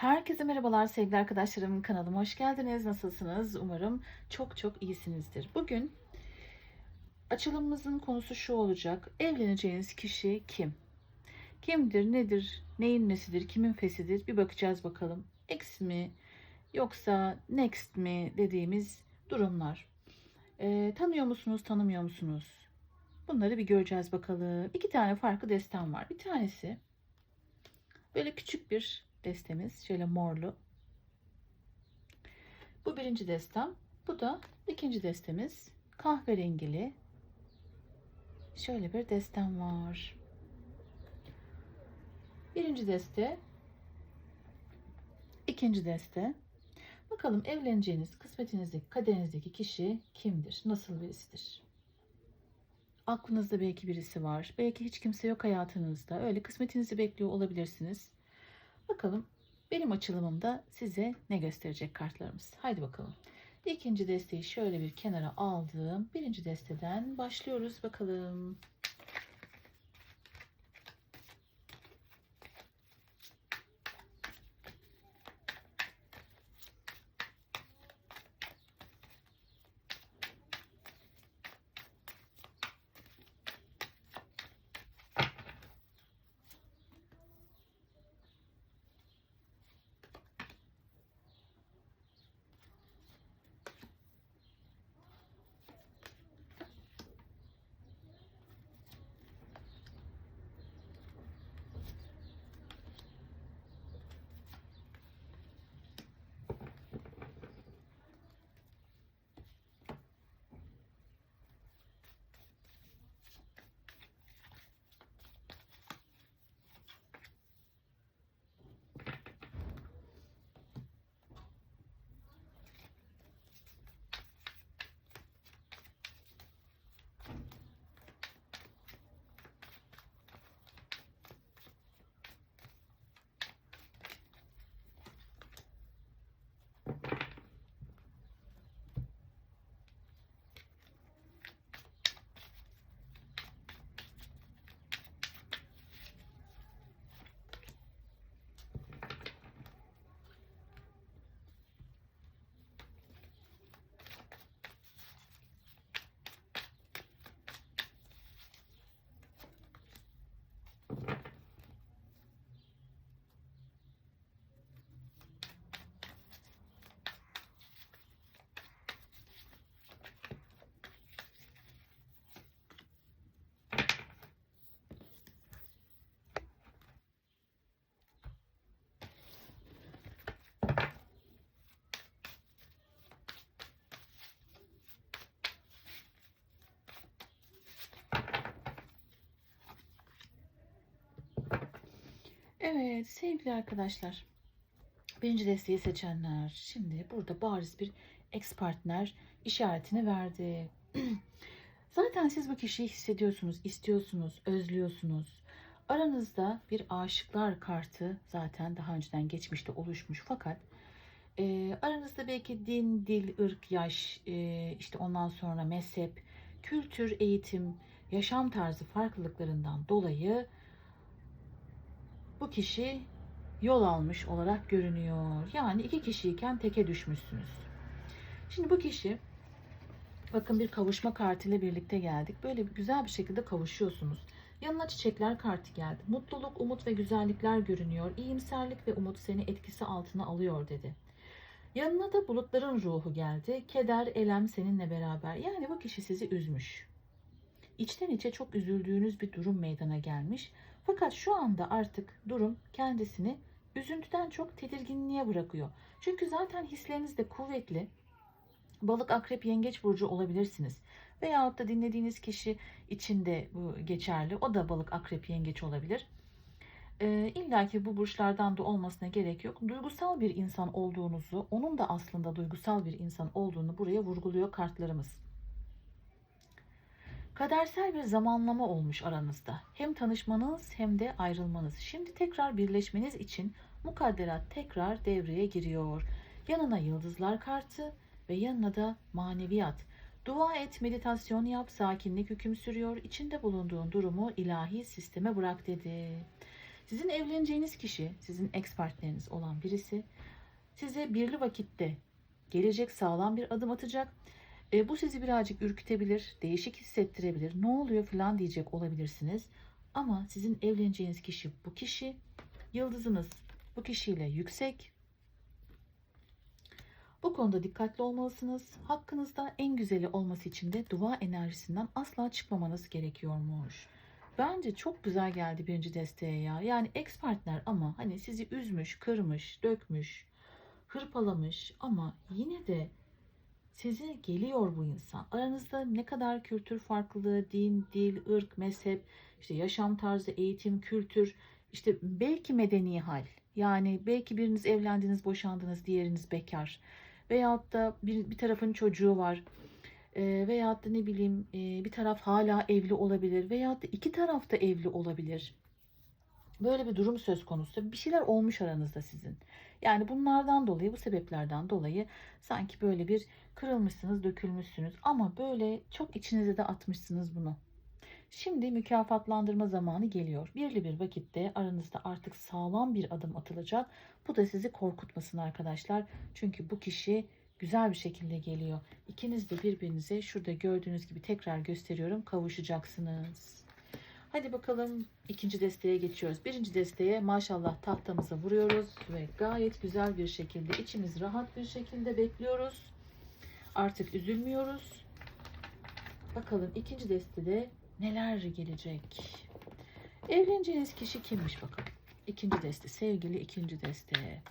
Herkese merhabalar sevgili arkadaşlarım kanalıma hoş geldiniz. Nasılsınız? Umarım çok çok iyisinizdir. Bugün açılımımızın konusu şu olacak. Evleneceğiniz kişi kim? Kimdir, nedir, neyin nesidir, kimin fesidir? Bir bakacağız bakalım. X mi yoksa next mi dediğimiz durumlar. Ee, tanıyor musunuz, tanımıyor musunuz? Bunları bir göreceğiz bakalım. İki tane farklı destem var. Bir tanesi böyle küçük bir destemiz. Şöyle morlu. Bu birinci destem. Bu da ikinci destemiz. Kahverengili. Şöyle bir destem var. Birinci deste. ikinci deste. Bakalım evleneceğiniz, kısmetinizdeki, kaderinizdeki kişi kimdir? Nasıl birisidir? Aklınızda belki birisi var. Belki hiç kimse yok hayatınızda. Öyle kısmetinizi bekliyor olabilirsiniz. Bakalım benim açılımımda size ne gösterecek kartlarımız. Haydi bakalım. İkinci desteği şöyle bir kenara aldım. Birinci desteden başlıyoruz bakalım. Evet sevgili arkadaşlar. Birinci desteği seçenler. Şimdi burada bariz bir ex partner işaretini verdi. Zaten siz bu kişiyi hissediyorsunuz, istiyorsunuz, özlüyorsunuz. Aranızda bir aşıklar kartı zaten daha önceden geçmişte oluşmuş fakat e, aranızda belki din, dil, ırk, yaş, e, işte ondan sonra mezhep, kültür, eğitim, yaşam tarzı farklılıklarından dolayı bu kişi yol almış olarak görünüyor. Yani iki kişiyken teke düşmüşsünüz. Şimdi bu kişi bakın bir kavuşma kartıyla birlikte geldik. Böyle güzel bir şekilde kavuşuyorsunuz. Yanına çiçekler kartı geldi. Mutluluk, umut ve güzellikler görünüyor. İyimserlik ve umut seni etkisi altına alıyor dedi. Yanına da bulutların ruhu geldi. Keder, elem seninle beraber. Yani bu kişi sizi üzmüş. İçten içe çok üzüldüğünüz bir durum meydana gelmiş. Fakat şu anda artık durum kendisini üzüntüden çok tedirginliğe bırakıyor. Çünkü zaten hisleriniz de kuvvetli. Balık, akrep, yengeç burcu olabilirsiniz. Veyahut da dinlediğiniz kişi için de bu geçerli. O da balık, akrep, yengeç olabilir. Ee, İlla ki bu burçlardan da olmasına gerek yok. Duygusal bir insan olduğunuzu, onun da aslında duygusal bir insan olduğunu buraya vurguluyor kartlarımız. Kadersel bir zamanlama olmuş aranızda. Hem tanışmanız hem de ayrılmanız. Şimdi tekrar birleşmeniz için mukadderat tekrar devreye giriyor. Yanına yıldızlar kartı ve yanına da maneviyat. Dua et, meditasyon yap, sakinlik hüküm sürüyor. İçinde bulunduğun durumu ilahi sisteme bırak dedi. Sizin evleneceğiniz kişi, sizin ex partneriniz olan birisi size birli vakitte gelecek sağlam bir adım atacak. E, bu sizi birazcık ürkütebilir, değişik hissettirebilir. Ne oluyor falan diyecek olabilirsiniz. Ama sizin evleneceğiniz kişi bu kişi. Yıldızınız bu kişiyle yüksek. Bu konuda dikkatli olmalısınız. Hakkınızda en güzeli olması için de dua enerjisinden asla çıkmamanız gerekiyormuş. Bence çok güzel geldi birinci desteğe ya. Yani ex partner ama hani sizi üzmüş, kırmış, dökmüş, hırpalamış ama yine de size geliyor bu insan. Aranızda ne kadar kültür farklılığı, din, dil, ırk, mezhep, işte yaşam tarzı, eğitim, kültür, işte belki medeni hal. Yani belki biriniz evlendiniz, boşandınız, diğeriniz bekar. Veyahut da bir, bir tarafın çocuğu var. E, veyahut da ne bileyim e, bir taraf hala evli olabilir. Veyahut da iki taraf da evli olabilir. Böyle bir durum söz konusu. Bir şeyler olmuş aranızda sizin. Yani bunlardan dolayı, bu sebeplerden dolayı sanki böyle bir kırılmışsınız, dökülmüşsünüz. Ama böyle çok içinize de atmışsınız bunu. Şimdi mükafatlandırma zamanı geliyor. Birli bir vakitte aranızda artık sağlam bir adım atılacak. Bu da sizi korkutmasın arkadaşlar. Çünkü bu kişi güzel bir şekilde geliyor. İkiniz de birbirinize şurada gördüğünüz gibi tekrar gösteriyorum kavuşacaksınız. Hadi bakalım ikinci desteğe geçiyoruz. Birinci desteğe maşallah tahtamıza vuruyoruz ve gayet güzel bir şekilde içimiz rahat bir şekilde bekliyoruz. Artık üzülmüyoruz. Bakalım ikinci destede neler gelecek? Evleneceğiniz kişi kimmiş bakalım. İkinci deste sevgili ikinci deste.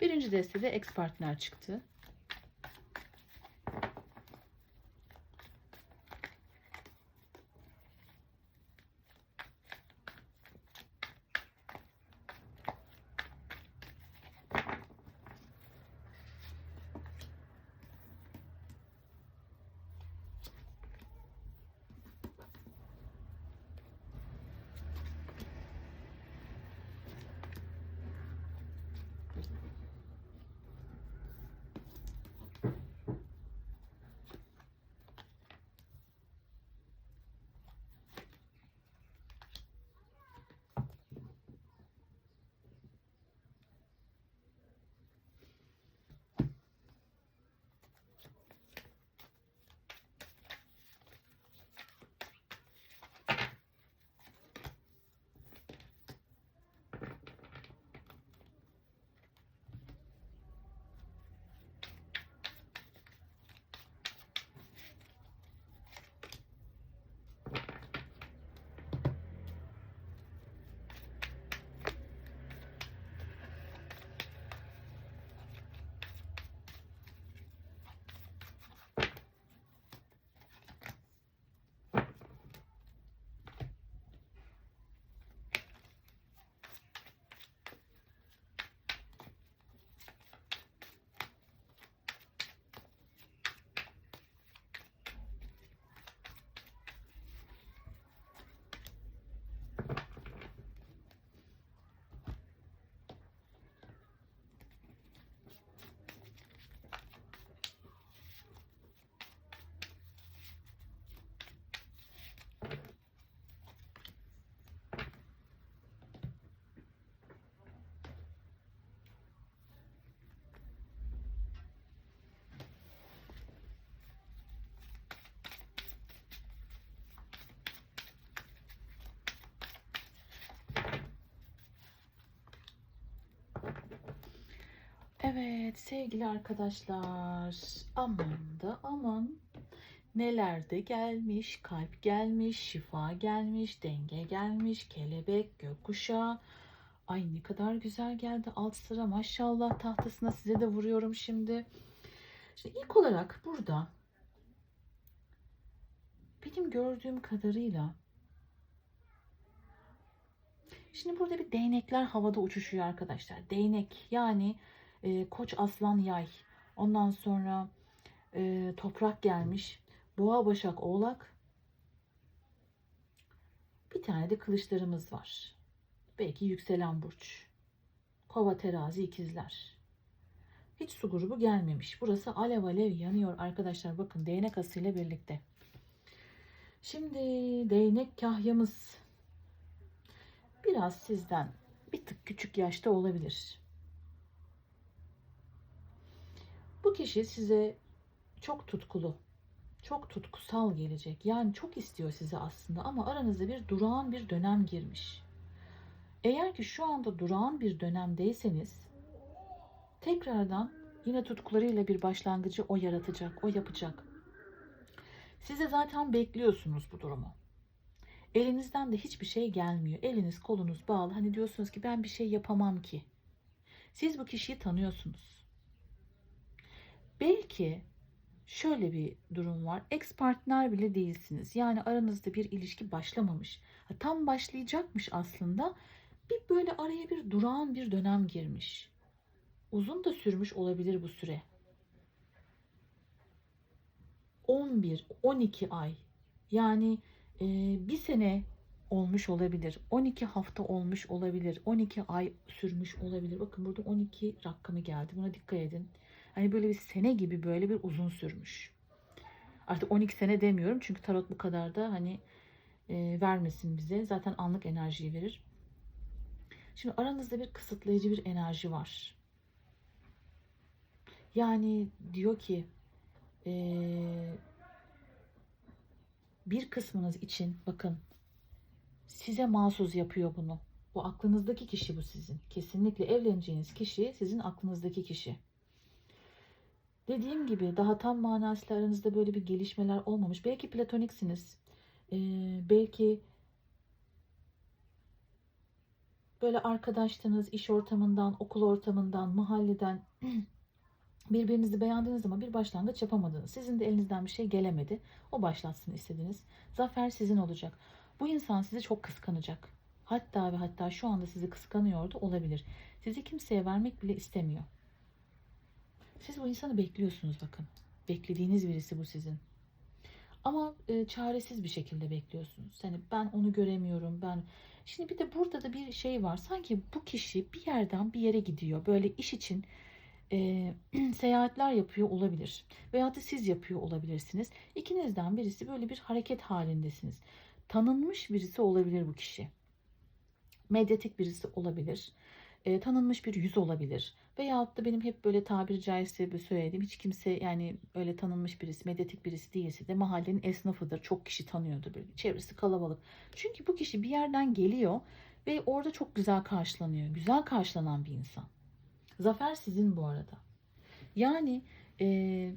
Birinci destede ex partner çıktı. Evet sevgili arkadaşlar. Aman da aman. Neler de gelmiş. Kalp gelmiş şifa gelmiş denge gelmiş kelebek gökkuşağı. Ay ne kadar güzel geldi. Alt sıra maşallah tahtasına size de vuruyorum şimdi. Şimdi ilk olarak burada benim gördüğüm kadarıyla Şimdi burada bir değnekler havada uçuşuyor arkadaşlar. Değnek yani e, koç aslan yay. Ondan sonra e, toprak gelmiş. Boğa başak oğlak. Bir tane de kılıçlarımız var. Belki yükselen burç. Kova terazi ikizler. Hiç su grubu gelmemiş. Burası alev alev yanıyor arkadaşlar. Bakın değnek asıyla birlikte. Şimdi değnek kahyamız biraz sizden bir tık küçük yaşta olabilir. Bu kişi size çok tutkulu, çok tutkusal gelecek. Yani çok istiyor sizi aslında ama aranızda bir durağan bir dönem girmiş. Eğer ki şu anda durağan bir dönemdeyseniz tekrardan yine tutkularıyla bir başlangıcı o yaratacak, o yapacak. Size zaten bekliyorsunuz bu durumu. Elinizden de hiçbir şey gelmiyor. Eliniz kolunuz bağlı. Hani diyorsunuz ki ben bir şey yapamam ki. Siz bu kişiyi tanıyorsunuz. Belki şöyle bir durum var. Ex partner bile değilsiniz. Yani aranızda bir ilişki başlamamış. Tam başlayacakmış aslında. Bir böyle araya bir durağan bir dönem girmiş. Uzun da sürmüş olabilir bu süre. 11, 12 ay. Yani e, bir sene olmuş olabilir. 12 hafta olmuş olabilir. 12 ay sürmüş olabilir. Bakın burada 12 rakamı geldi. Buna dikkat edin. Hani böyle bir sene gibi böyle bir uzun sürmüş. Artık 12 sene demiyorum çünkü tarot bu kadar da hani e, vermesin bize. Zaten anlık enerjiyi verir. Şimdi aranızda bir kısıtlayıcı bir enerji var. Yani diyor ki eee, bir kısmınız için bakın size mahsus yapıyor bunu. Bu aklınızdaki kişi bu sizin. Kesinlikle evleneceğiniz kişi sizin aklınızdaki kişi. Dediğim gibi daha tam manasıyla aranızda böyle bir gelişmeler olmamış. Belki platoniksiniz. Eee, belki böyle arkadaştınız, iş ortamından, okul ortamından, mahalleden birbirinizi beğendiniz ama bir başlangıç yapamadınız. Sizin de elinizden bir şey gelemedi. O başlatsın istediniz. Zafer sizin olacak. Bu insan sizi çok kıskanacak. Hatta ve hatta şu anda sizi kıskanıyor da olabilir. Sizi kimseye vermek bile istemiyor. Siz bu insanı bekliyorsunuz bakın. Beklediğiniz birisi bu sizin. Ama e, çaresiz bir şekilde bekliyorsunuz. Hani ben onu göremiyorum. Ben Şimdi bir de burada da bir şey var. Sanki bu kişi bir yerden bir yere gidiyor. Böyle iş için e, seyahatler yapıyor olabilir. Veyahut da siz yapıyor olabilirsiniz. İkinizden birisi böyle bir hareket halindesiniz. Tanınmış birisi olabilir bu kişi. Medyatik birisi olabilir. E, tanınmış bir yüz olabilir. Veyahut da benim hep böyle tabiri caizse söylediğim hiç kimse yani öyle tanınmış birisi, medyatik birisi değilse de mahallenin esnafıdır. Çok kişi tanıyordur. Böyle. Çevresi kalabalık. Çünkü bu kişi bir yerden geliyor ve orada çok güzel karşılanıyor. Güzel karşılanan bir insan. Zafer sizin bu arada. Yani e,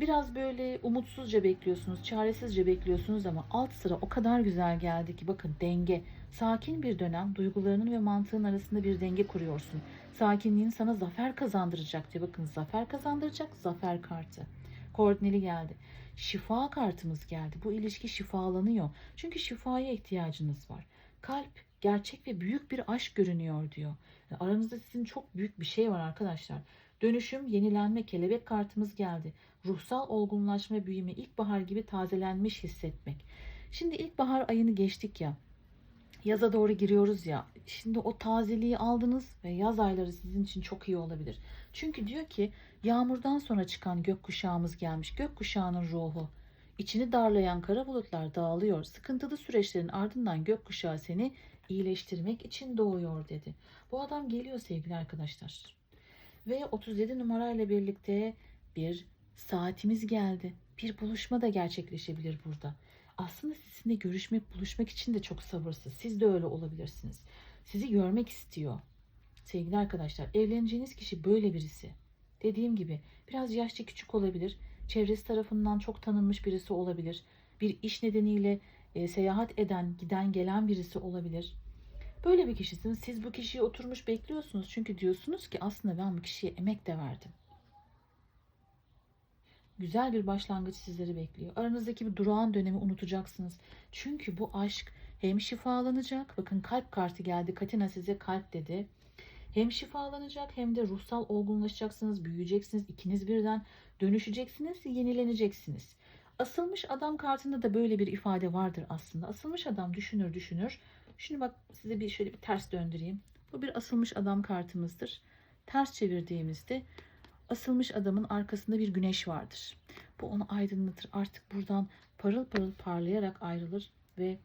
biraz böyle umutsuzca bekliyorsunuz, çaresizce bekliyorsunuz ama alt sıra o kadar güzel geldi ki bakın denge. Sakin bir dönem duygularının ve mantığın arasında bir denge kuruyorsun. Sakinliğin sana zafer kazandıracak diye bakın zafer kazandıracak zafer kartı. Koordineli geldi. Şifa kartımız geldi. Bu ilişki şifalanıyor. Çünkü şifaya ihtiyacınız var. Kalp gerçek ve büyük bir aşk görünüyor diyor. Yani aranızda sizin çok büyük bir şey var arkadaşlar. Dönüşüm, yenilenme, kelebek kartımız geldi. Ruhsal olgunlaşma, büyüme, ilkbahar gibi tazelenmiş hissetmek. Şimdi ilkbahar ayını geçtik ya. Yaza doğru giriyoruz ya. Şimdi o tazeliği aldınız ve yaz ayları sizin için çok iyi olabilir. Çünkü diyor ki yağmurdan sonra çıkan gökkuşağımız gelmiş. Gökkuşağının ruhu. İçini darlayan kara bulutlar dağılıyor. Sıkıntılı süreçlerin ardından gökkuşağı seni iyileştirmek için doğuyor dedi. Bu adam geliyor sevgili arkadaşlar. Ve 37 numarayla birlikte bir saatimiz geldi. Bir buluşma da gerçekleşebilir burada. Aslında sizinle görüşmek, buluşmak için de çok sabırsız. Siz de öyle olabilirsiniz. Sizi görmek istiyor. Sevgili arkadaşlar, evleneceğiniz kişi böyle birisi. Dediğim gibi biraz yaşça küçük olabilir. Çevresi tarafından çok tanınmış birisi olabilir. Bir iş nedeniyle e, seyahat eden, giden, gelen birisi olabilir. Böyle bir kişisiniz. Siz bu kişiyi oturmuş bekliyorsunuz. Çünkü diyorsunuz ki aslında ben bu kişiye emek de verdim. Güzel bir başlangıç sizleri bekliyor. Aranızdaki bir durağan dönemi unutacaksınız. Çünkü bu aşk hem şifalanacak. Bakın kalp kartı geldi. Katina size kalp dedi. Hem şifalanacak hem de ruhsal olgunlaşacaksınız, büyüyeceksiniz. ikiniz birden dönüşeceksiniz, yenileneceksiniz. Asılmış adam kartında da böyle bir ifade vardır aslında. Asılmış adam düşünür düşünür. Şimdi bak size bir şöyle bir ters döndüreyim. Bu bir asılmış adam kartımızdır. Ters çevirdiğimizde asılmış adamın arkasında bir güneş vardır. Bu onu aydınlatır. Artık buradan parıl parıl parlayarak ayrılır ve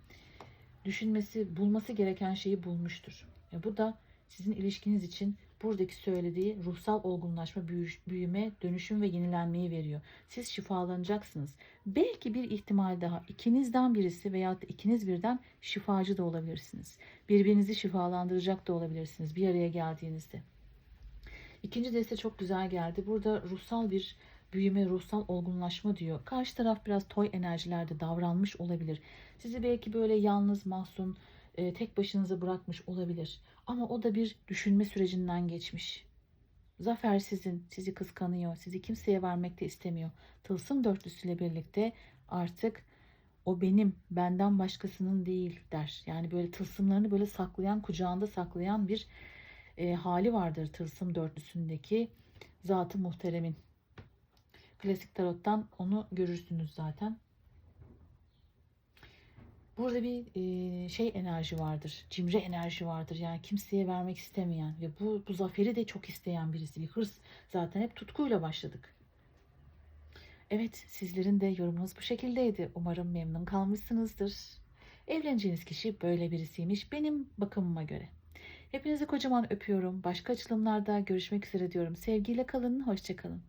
düşünmesi, bulması gereken şeyi bulmuştur. E bu da sizin ilişkiniz için buradaki söylediği ruhsal olgunlaşma, büyü- büyüme, dönüşüm ve yenilenmeyi veriyor. Siz şifalanacaksınız. Belki bir ihtimal daha ikinizden birisi veya da ikiniz birden şifacı da olabilirsiniz. Birbirinizi şifalandıracak da olabilirsiniz bir araya geldiğinizde. İkinci deste çok güzel geldi. Burada ruhsal bir büyüme, ruhsal olgunlaşma diyor. Karşı taraf biraz toy enerjilerde davranmış olabilir. Sizi belki böyle yalnız, mahzun, e, tek başınıza bırakmış olabilir. Ama o da bir düşünme sürecinden geçmiş. Zafer sizin, sizi kıskanıyor, sizi kimseye vermek de istemiyor. Tılsım dörtlüsüyle birlikte artık o benim, benden başkasının değil der. Yani böyle tılsımlarını böyle saklayan, kucağında saklayan bir e, hali vardır tılsım dörtlüsündeki zatı muhteremin. Klasik tarottan onu görürsünüz zaten. Burada bir e, şey enerji vardır. Cimri enerji vardır. Yani kimseye vermek istemeyen ve bu, bu zaferi de çok isteyen birisi. Bir hırs. Zaten hep tutkuyla başladık. Evet sizlerin de yorumunuz bu şekildeydi. Umarım memnun kalmışsınızdır. Evleneceğiniz kişi böyle birisiymiş benim bakımıma göre. Hepinizi kocaman öpüyorum. Başka açılımlarda görüşmek üzere diyorum. Sevgiyle kalın, hoşçakalın.